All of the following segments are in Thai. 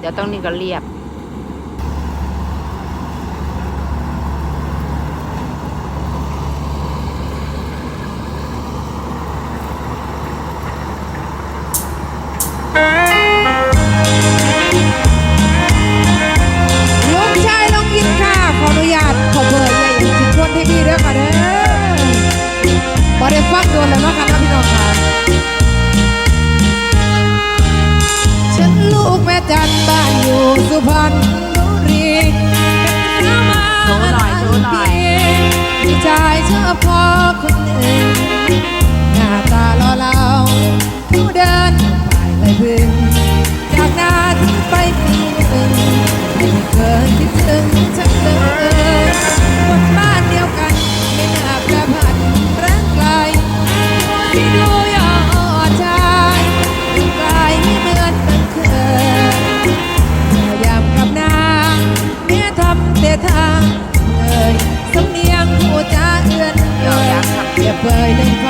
เดี๋ยวต้องนี่ก็เรียบ ลูกแม่จันบ้านอยู่สุพรรณบุรีเป็นสามาโชว์หน่อยโชว์หน่อยพี่ชายชอบพอคนหนึ่งหน้าตาหล่อเหลาเขาเดินไปเลยพึ่งจากนาทิ้งไปปีหนึ่งไม่เคยคิดถึงฉันเลยคนบ้านเดียวกันไม่น่าประพันรักไกลที่ดู เปรียบเปยดั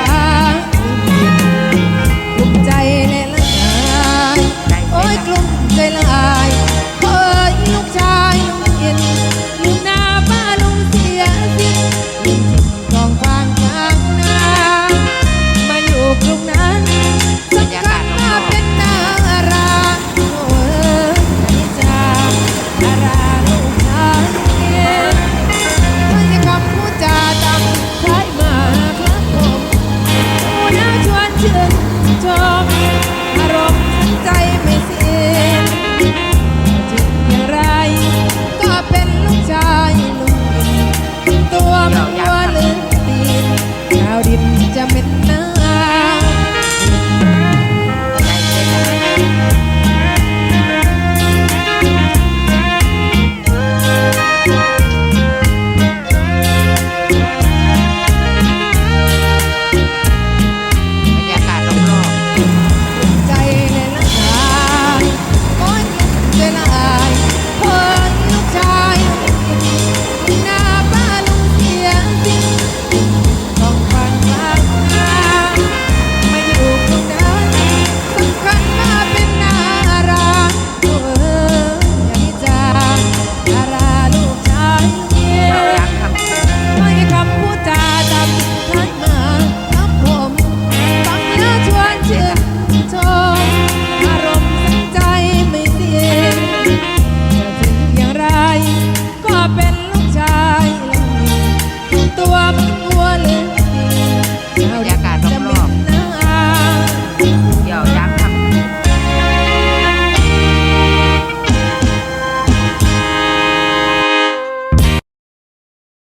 jamin door.